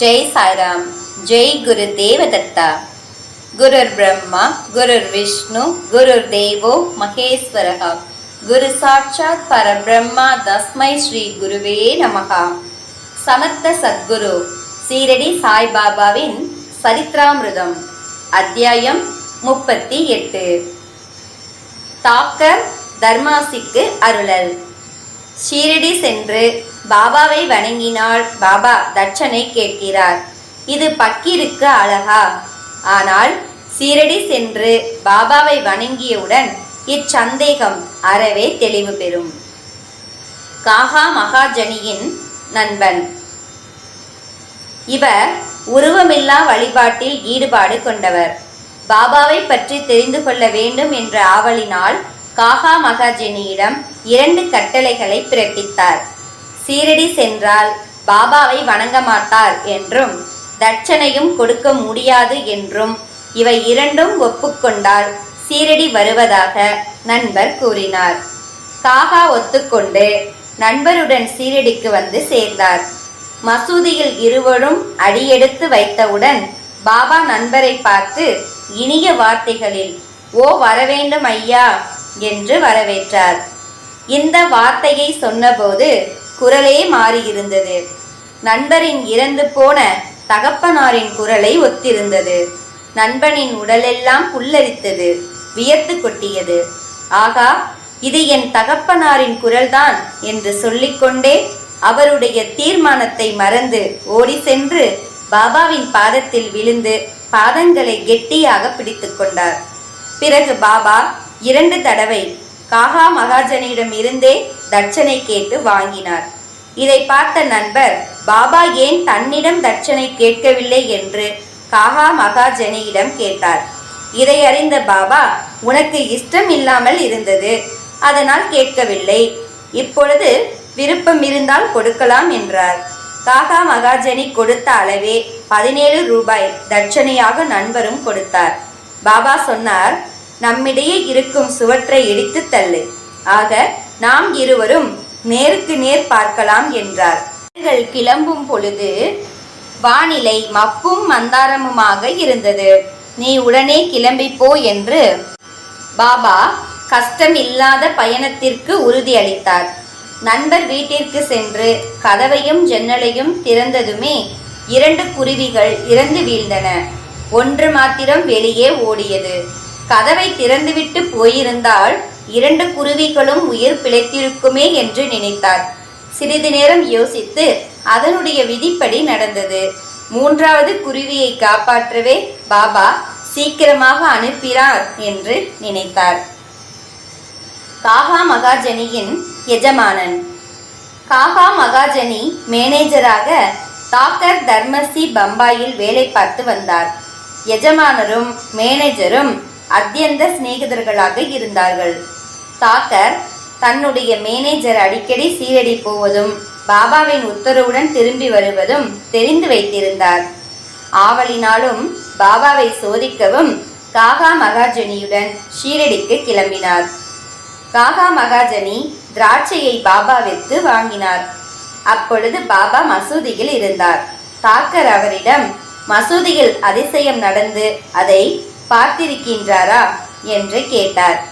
ஜெய் சாய்ராம் ஜெய் குரு தேவதத்தா. குருர் பிரம்மா குருர் விஷ்ணு குருர் தேவோ மகேஸ்வரகா குரு சாட்சாத் பரபிரம்மா தஸ்மை ஸ்ரீ குருவே நமகா சமர்த்த சத்குரு சீரடி சாய்பாபாவின் சரித்ராமிருதம். அத்தியாயம் முப்பத்தி எட்டு. தாக்கர் தர்மாசிக்கு அருளல். ஷீரடி சென்று பாபாவை வணங்கினால் பாபா தட்சனை கேட்கிறார். இது பக்கீருக்கு அழகா? ஆனால் சீரடி சென்று பாபாவை வணங்கியவுடன் இச்சந்தேகம் அறவே தெளிவு பெறும். காகா மகாஜனியின் நண்பன். இவர் உருவமில்லா வழிபாட்டில் ஈடுபாடு கொண்டவர். பாபாவை பற்றி தெரிந்து கொள்ள வேண்டும் என்ற ஆவலினால் காகா மகாஜனியிடம் இரண்டு கட்டளைகளை பிறப்பித்தார். சீரடி சென்றால் பாபாவை வணங்க மாட்டார் என்றும் தட்சணையும் கொடுக்க முடியாது என்றும் இவை இரண்டும் ஒப்புக்கொண்டால் சீரடி வருவதாக நண்பர் கூறினார். காகா ஒத்துக்கொண்டு நண்பருடன் சீரடிக்கு வந்து சேர்ந்தார். மசூதியில் இருவரும் அடியெடுத்து வைத்தவுடன் பாபா நண்பரை பார்த்து இனிய வார்த்தைகளில் ஓ வரவேண்டும் ஐயா என்று வரவேற்றார். இந்த வார்த்தையை சொன்னபோது குரலே மாறியிருந்தது. நண்பரின் இறந்து போன தகப்பனாரின் குரலை ஒத்திருந்தது. நண்பனின் உடலெல்லாம் புல்லரித்தது வியர்த்து கொட்டியது. ஆகா இது என் தகப்பனாரின் குரல்தான் என்று சொல்லிக்கொண்டே அவருடைய தீர்மானத்தை மறந்து ஓடி சென்று பாபாவின் பாதத்தில் விழுந்து பாதங்களை கெட்டியாக பிடித்து கொண்டார். பிறகு பாபா இரண்டு தடவை காகா மகாஜனிடம் இருந்தே தட்சனை கேட்டு வாங்கினார். இதை பார்த்த நண்பர் பாபா ஏன் தன்னிடம் தட்சனை கேட்கவில்லை? என்று காகா மகாஜனியிடம் கேட்டார். இதை அறிந்த பாபா உனக்கு இஷ்டம் இல்லாமல் இருந்தது. அதனால் கேட்கவில்லை. இப்பொழுது விருப்பம் இருந்தால் கொடுக்கலாம் என்றார். காகா மகாஜனி கொடுத்த அளவே பதினேழு ரூபாய் தட்சணையாக நண்பரும் கொடுத்தார். பாபா சொன்னார் நம்மிடையே இருக்கும் சுவற்றை இடித்து தள்ளு. ஆக நாம் இருவரும் நேருக்கு நேர் பார்க்கலாம் என்றார். அவர்கள் கிளம்பும் பொழுது வானிலை மப்பும் மந்தாரமுமாக இருந்தது. நீ உடனே கிளம்பிப்போ என்று பாபா கஷ்டம் இல்லாத பயணத்திற்கு உறுதியளித்தார் நண்பர் வீட்டிற்கு சென்று கதவையும் ஜன்னலையும் திறந்ததுமே இரண்டு குருவிகள் இறந்து வீழ்ந்தன. ஒன்று மாத்திரம் வெளியே ஓடியது. கதவை திறந்துவிட்டு போயிருந்தால் இரண்டு குருவிகளும் உயிர் பிழைத்திருக்குமே என்று நினைத்தார். சிறிது நேரம் யோசித்து அதனுடைய விதிப்படி நடந்தது. மூன்றாவது குருவியை காப்பாற்றவே பாபா சீக்கிரமாக அனுப்பினார் என்று நினைத்தார். காகா மகாஜனியின் எஜமானன். காகா மகாஜனி மேனேஜராக டாக்டர் தர்மசி பம்பாயில் வேலை பார்த்து வந்தார். எஜமானரும் மேனேஜரும் அத்தியந்த சிநேகிதர்களாக இருந்தார்கள். தாக்கர் தன்னுடைய மேனேஜர் அடிக்கடி சீரடி போவதும் பாபாவின் உத்தரவுடன் திரும்பி வருவதும் தெரிந்து வைத்திருந்தார். ஆவலினாலும் பாபாவை சோதிக்கவும் காகா மகாஜனியுடன் ஷீரடிக்கு கிளம்பினார். காகா மகாஜனி திராட்சையை பாபாவிற்கு வாங்கினார். அப்பொழுது பாபா மசூதியில் இருந்தார். தாக்கர் அவரிடம் மசூதியில் அதிசயம் நடந்து அதை பார்த்திருக்கின்றாரா? என்று கேட்டார்.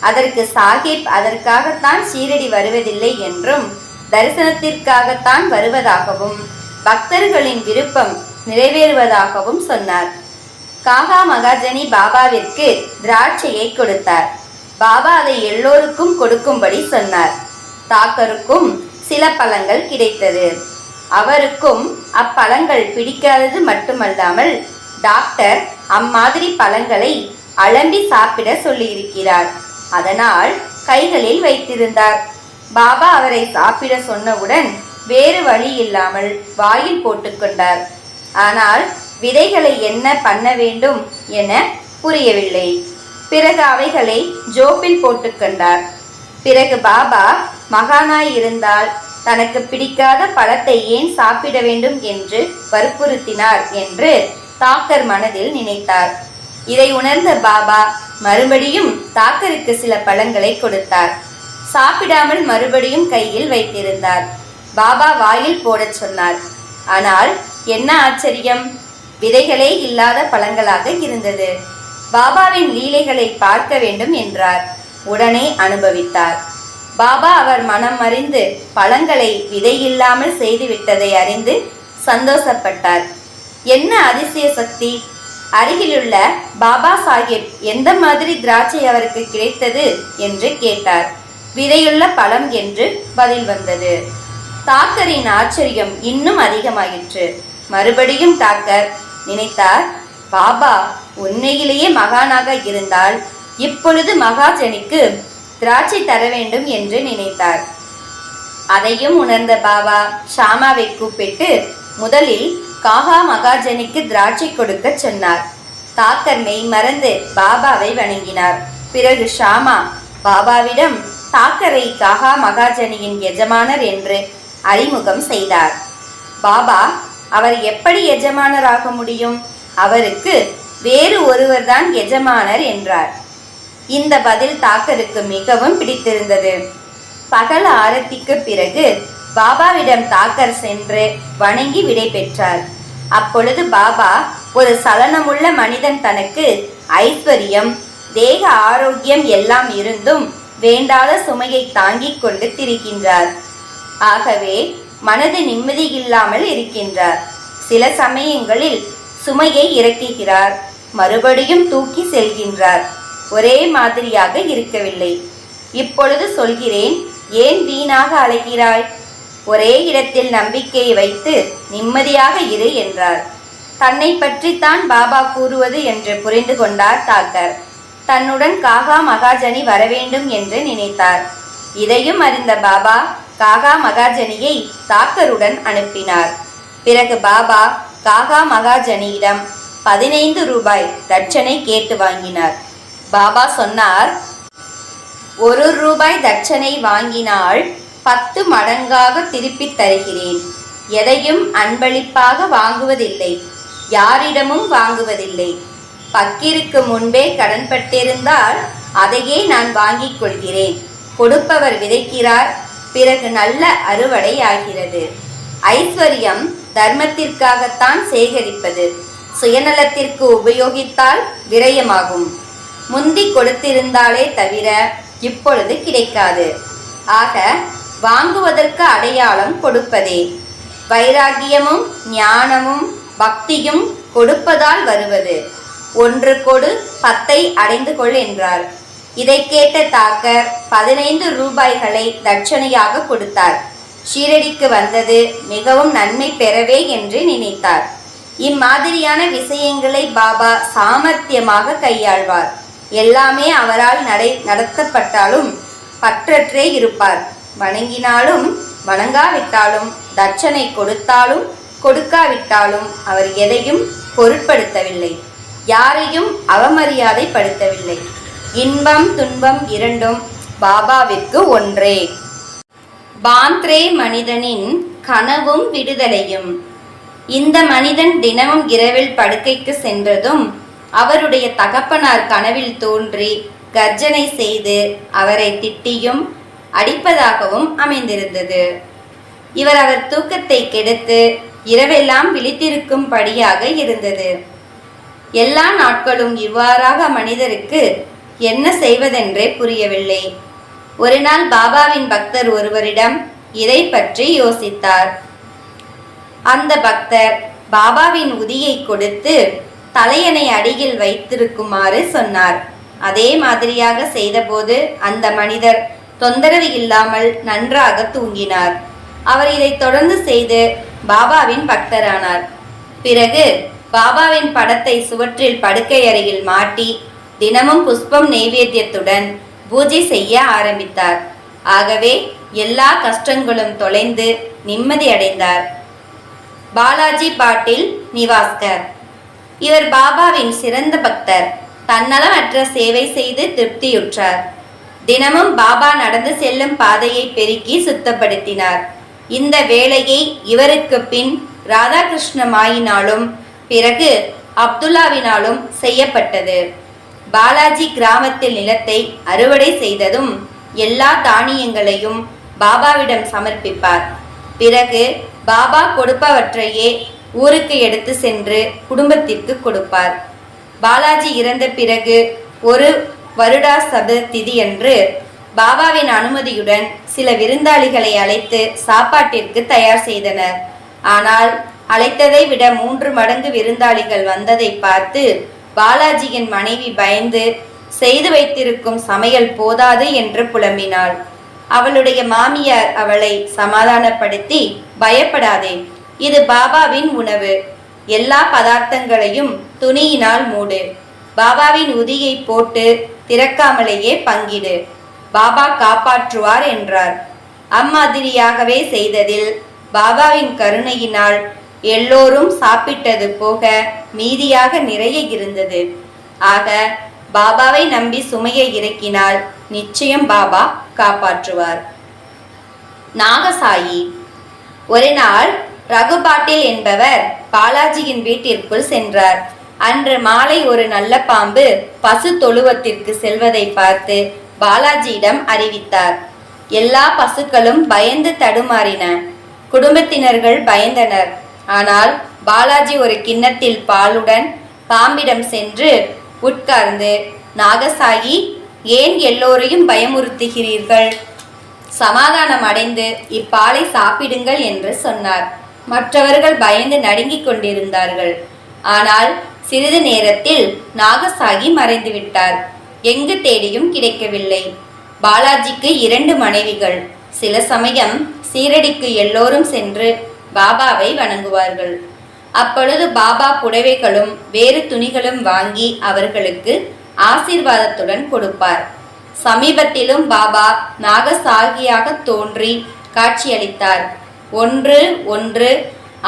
அதற்கு சாஹிப் அதற்காகத்தான் ஷீரடி வருவதில்லை என்றும் தரிசனத்திற்காகத்தான் வருவதாகவும் பக்தர்களின் விருப்பம் நிறைவேறுவதாகவும் சொன்னார். காகா மகாஜனி பாபாவிற்கு திராட்சையை கொடுத்தார். பாபா அதை எல்லோருக்கும் கொடுக்கும்படி சொன்னார். தாக்கருக்கும் சில பழங்கள் கிடைத்தது. அவருக்கும் அப்பழங்கள் பிடிக்காதது மட்டுமல்லாமல் டாக்டர் அம்மாதிரி பழங்களை அலம்பி சாப்பிட சொல்லியிருக்கிறார். அதனால் கைகளில் வைத்திருந்தார். பாபா அவரை சாப்பிட சொன்னவுடன் வேறு வழி இல்லாமல் வாயில் போட்டுக்கொண்டார் ஆனால் விதைகளை என்ன பண்ண வேண்டும் என புரியவில்லை. பிறகு அவைகளை ஜோப்பில் போட்டுக்கொண்டார் பிறகு பாபா மகானாய் இருந்தால் தனக்கு பிடிக்காத பழத்தை ஏன் சாப்பிட வேண்டும் என்று வற்புறுத்தினார் என்று தாக்கர் மனதில் நினைத்தார். இதை உணர்ந்த பாபா மறுபடியும் தாக்கருக்கு சில பழங்களை கொடுத்தார். சாப்பிடாமல் மறுபடியும் கையில் வைத்திருந்தார். பாபா வாயில் போடச் சொன்னார். ஆனால் என்ன ஆச்சரியம்? விதைகளே இல்லாத பழங்களாக இருந்தது. பாபாவின் லீலைகளை பார்க்க வேண்டும் என்றார். உடனே அனுபவித்தார். பாபா அவர் மனம் அறிந்து பழங்களை விதையில்லாமல் செய்துவிட்டதை அறிந்து சந்தோஷப்பட்டார். என்ன அதிசய சக்தி? அருகிலுள்ள பாபா சாஹிப் எந்த மாதிரி திராட்சை அவருக்கு கிடைத்தது என்று கேட்டார். விதையுள்ள பழம் என்று பதில் வந்தது. தாக்கரின் ஆச்சரியம் இன்னும் அதிகமாயிற்று. மறுபடியும் தாக்கர் நினைத்தார் பாபா உண்மையிலேயே மகானாக இருந்தால் இப்பொழுது மகாஜனிக்கு திராட்சை தர வேண்டும் என்று நினைத்தார். அதையும் உணர்ந்த பாபா ஷாமாவை கூப்பிட்டு முதலில் காகா மகாஜனிக்கு திராட்சை கொடுக்க சொன்னார். தாக்கர் மெய் மறந்து பாபாவை வணங்கினார். பிறகு ஷாமா பாபாவிடம் தாக்கரை காகா மகாஜனியின் எஜமானர் என்று அறிமுகம் செய்தார். பாபா அவர் எப்படி எஜமானராக முடியும்? அவருக்கு வேறு ஒருவர்தான் எஜமானர் என்றார். இந்த பதில் தாக்கருக்கு மிகவும் பிடித்திருந்தது. பகல் ஆரத்திக்கு பிறகு பாபாவிடம் தாக்கர் சென்று வணங்கி விடை பெற்றார். அப்பொழுது பாபா ஒரு சலனமுள்ள மனிதன் தனக்கு ஐஸ்வர்யம் தேக ஆரோக்கியம் எல்லாம் இருந்தும் வேண்டாத சுமையை தாங்கிக் கொண்டு திரிகின்றார். ஆகவே மனது நிம்மதி இல்லாமல் இருக்கின்றார். சில சமயங்களில் சுமையை இறக்குகிறார். மறுபடியும் தூக்கி செல்கின்றார். ஒரே மாதிரியாக இருக்கவில்லை. இப்பொழுது சொல்கிறேன் ஏன் வீணாக அலைகிறாய்? ஒரே இடத்தில் நம்பிக்கையை வைத்து நிம்மதியாக இரு என்றார். தன்னை பற்றித்தான் பாபா கூறுவது என்று புரிந்து கொண்டார் தாக்கர். தன்னுடன் காகா மகாஜனி வரவேண்டும் என்று நினைத்தார். இதையும் அறிந்த பாபா காகா மகாஜனியை தாக்கருடன் அனுப்பினார். பிறகு பாபா காகா மகாஜனியிடம் பதினைந்து ரூபாய் தட்சணை கேட்டு வாங்கினார். பாபா சொன்னார் ஒரு ரூபாய் தட்சணை வாங்கினால் பத்து மடங்காக திருப்பித் தருகிறேன். எதையும் அன்பளிப்பாக வாங்குவதில்லை. யாரிடமும் வாங்குவதில்லை. பக்கிற்கு முன்பே கடன்பட்டிருந்தால் அதையே நான் வாங்கிக் கொள்கிறேன். கொடுப்பவர் விதைக்கிறார். பிறகு நல்ல அறுவடை ஆகிறது ஐஸ்வர்யம் தர்மத்திற்காகத்தான் சேகரிப்பது. சுயநலத்திற்கு உபயோகித்தால் விரயமாகும். முந்தி கொடுத்திருந்தாலே தவிர இப்பொழுது கிடைக்காது. ஆக வாங்குவதற்கு அடையாளம் கொடுப்பதே. வைராகியமும் ஞானமும் பக்தியும் கொடுப்பதால் வருவது. ஒன்று கொடு பத்தை அடைந்து கொள் என்றார். இதை கேட்ட தாக்கர் பதினைந்து ரூபாய்களை தட்சணையாக கொடுத்தார். ஷீரடிக்கு வந்தது மிகவும் நன்மை பெறவே என்று நினைத்தார். இம்மாதிரியான விஷயங்களை பாபா சாமர்த்தியமாக கையாள்வார். எல்லாமே அவரால் நடை நடத்தப்பட்டாலும் பற்றற்றே இருப்பார். வணங்கினாலும் வணங்காவிட்டாலும் தட்சணை கொடுத்தாலும் கொடுக்காவிட்டாலும் அவர் எதையும் பொருட்படுத்தவில்லை. யாரையும் அவமரியாதைப்படுத்தவில்லை. இன்பம் துன்பம் இரண்டும் பாபாவிற்கு ஒன்றே. பாந்த்ரே மனிதனின் கனவும் விடுதலையும். இந்த மனிதன் தினமும் இரவில் படுக்கைக்கு சென்றதும் அவருடைய தகப்பனார் கனவில் தோன்றி கர்ஜனை செய்து அவரை திட்டியும் அடிப்பதாகவும் அமைந்திருந்தது. இவர் அவர் தூக்கத்தை கெடுத்து இரவெல்லாம் விழித்திருக்கும்படியாக இருந்தது. எல்லா நாட்களும் இவ்வாறாக மனிதருக்கு என்ன செய்வதென்றே புரியவில்லை. ஒரு நாள் பாபாவின் பக்தர் ஒருவரிடம் இதை பற்றி யோசித்தார். அந்த பக்தர் பாபாவின் உதியை கொடுத்து தலையணை அடியில் வைத்திருக்குமாறு சொன்னார். அதே மாதிரியாக செய்தபோது அந்த மனிதர் தொந்தரவு இல்லாமல் நன்றாக தூங்கினார். அவர் இதை தொடர்ந்து செய்து பாபாவின் பக்தரானார். பிறகு பாபாவின் படத்தை சுவற்றில் படுக்கை அறையில் மாட்டி தினமும் புஷ்பம் நெய்வேத்தியத்துடன் பூஜை செய்ய ஆரம்பித்தார். ஆகவே எல்லா கஷ்டங்களும் தொலைந்து நிம்மதி அடைந்தார். பாலாஜி பாட்டில் நிவாஸ்கர். இவர் பாபாவின் சிறந்த பக்தர். தன்னலமற்ற சேவை செய்து திருப்தியுற்றார். தினமும் பாபா நடந்து செல்லும் பாதையை பெருக்கி சுத்தப்படுத்தினார். இந்த வேலையை இவருக்கு பின் ராதாகிருஷ்ணமாயினாலும் பிறகு அப்துல்லாவினாலும் செய்யப்பட்டது. பாலாஜி கிராமத்தில் நிலத்தை அறுவடை செய்ததும் எல்லா தானியங்களையும் பாபாவிடம் சமர்ப்பிப்பார். பிறகு பாபா கொடுப்பவற்றையே ஊருக்கு எடுத்து சென்று குடும்பத்திற்கு கொடுப்பார். பாலாஜி இறந்த பிறகு ஒரு வருடா சப திதியன்று பாபாவின் அனுமதியுடன் சில விருந்தாளிகளை அழைத்து சாப்பாட்டிற்கு தயார் செய்தனர். ஆனால் அழைத்ததை விட மூன்று மடங்கு விருந்தாளிகள் வந்ததை பார்த்து பாலாஜியின் மனைவி பயந்து செய்து வைத்திருக்கும் சமையல் போதாது என்று புலம்பினாள். அவளுடைய மாமியார் அவளை சமாதானப்படுத்தி பயப்படாதே. இது பாபாவின் உணவு. எல்லா பதார்த்தங்களையும் துணியினால் மூடு பாபாவின் உதியை போட்டு திறக்காமலேயே பங்கிடு. பாபா காப்பாற்றுவார் என்றார். அம்மாதிரியாகவே செய்ததில் பாபாவின் கருணையினால் எல்லோரும் சாப்பிட்டது போக மீதியாக நிறைய இருந்தது. ஆக பாபாவை நம்பி சுமையை இறக்கினால் நிச்சயம் பாபா காப்பாற்றுவார். நாகசாயி ஒரு நாள் ரகுபாட்டில் என்பவர் பாலாஜியின் வீட்டிற்குள் சென்றார். அன்று மாலை ஒரு நல்ல பாம்பு பசு தொழுவத்திற்கு செல்வதை பார்த்து பாலாஜியிடம் அறிவித்தார். எல்லா பசுக்களும் பயந்து தடுமாறின. குடும்பத்தினர்கள் பயந்தனர். ஆனால் பாலாஜி ஒரு கிண்ணத்தில் பாலுடன் பாம்பிடம் சென்று உட்கார்ந்து நாகசாயி ஏன் எல்லோரையும் பயமுறுத்துகிறீர்கள்? சமாதானம் அடைந்து இப்பாலை சாப்பிடுங்கள் என்று சொன்னார். மற்றவர்கள் பயந்து நடுங்கிக் கொண்டிருந்தார்கள். ஆனால் சிறிது நேரத்தில் நாகசாகி மறைந்துவிட்டார். எங்கு தேடியும் கிடைக்கவில்லை. பாலாஜிக்கு இரண்டு மனைவிகள். சில சமயம் சீரடிக்கு எல்லோரும் சென்று பாபாவை வணங்குவார்கள். அப்பொழுது பாபா புடவைகளும் வேறு துணிகளும் வாங்கி அவர்களுக்கு ஆசீர்வாதத்துடன் கொடுப்பார். சமீபத்திலும் பாபா நாகசாகியாக தோன்றி காட்சியளித்தார். ஒன்று ஒன்று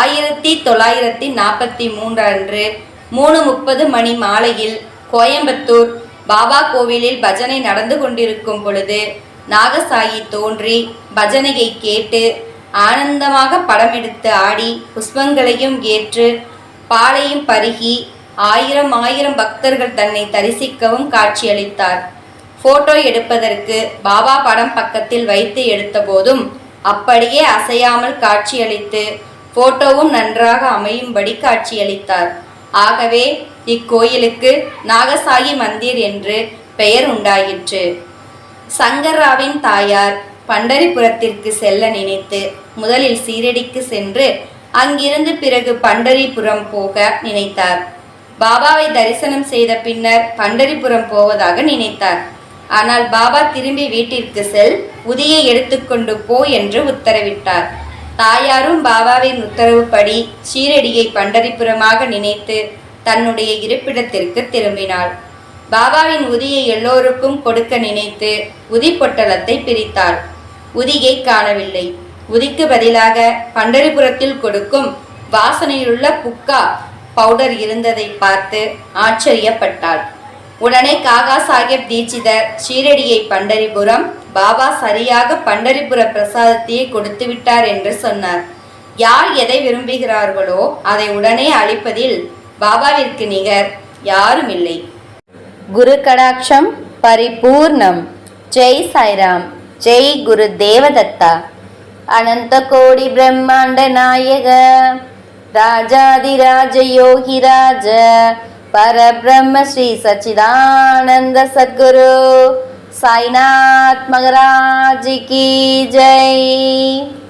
ஆயிரத்தி தொள்ளாயிரத்தி நாற்பத்தி மூன்று அன்று மூணு முப்பது மணி மாலையில் கோயம்புத்தூர் பாபா கோவிலில் பஜனை நடந்து கொண்டிருக்கும் பொழுது நாகசாயி தோன்றி பஜனையை கேட்டு ஆனந்தமாக படமெடுத்து ஆடி புஷ்பங்களையும் ஏற்று பாலையும் பருகி ஆயிரம் ஆயிரம் பக்தர்கள் தன்னை தரிசிக்கவும் காட்சியளித்தார். போட்டோ எடுப்பதற்கு பாபா படம் பக்கத்தில் வைத்து எடுத்தபோதும் அப்படியே அசையாமல் காட்சியளித்து போட்டோவும் நன்றாக அமையும்படி காட்சியளித்தார். ஆகவே இக்கோயிலுக்கு நாகசாயி மந்திர் என்று பெயர் உண்டாயிற்று. சங்கர்ராவின் தாயார் பண்டரிபுரத்திற்கு செல்ல நினைத்து முதலில் சீரடிக்கு சென்று அங்கிருந்து பிறகு பண்டரிபுரம் போக நினைத்தார். பாபாவை தரிசனம் செய்த பின்னர் பண்டரிபுரம் போவதாக நினைத்தார். ஆனால் பாபா திரும்பி வீட்டிற்கு செல் உதியை எடுத்துக்கொண்டு போ என்று உத்தரவிட்டார். தாயாரும் பாபாவின் உத்தரவுப்படி ஷீரடியை பண்டரிபுரமாக நினைத்து தன்னுடைய இருப்பிடத்திற்கு திரும்பினாள். பாபாவின் உதியை எல்லோருக்கும் கொடுக்க நினைத்து உதி பொட்டலத்தை பிரித்தாள். உதியை காணவில்லை. உதிக்கு பதிலாக பண்டரிபுரத்தில் கொடுக்கும் வாசனையுள்ள புக்கா பவுடர் இருந்ததை பார்த்து ஆச்சரியப்பட்டாள். உடனே காகா சாஹேப் தீட்சிதர் ஷீரடியை பண்டரிபுரம் பாபா சரியாக பண்டரிபுர பிரசாதத்தையே கொடுத்து விட்டார் என்று சொன்னார். யார் எதை விரும்புகிறார்களோ அதை உடனே அளிப்பதில் பாபாவிற்கு நிகர் யாரும் இல்லை. குரு கடாட்சம் பரிபூர்ணம். ஜெய் சாய்ராம். ஜெய் குரு தேவதத்தா. அனந்த கோடி பிரம்மாண்ட நாயக. ராஜாதிராஜ யோகிராஜ. பரபிரம்ம ஸ்ரீ சச்சிதானந்த சத்குரு. சாய்நாத் மகராஜி கி. ஜெய்.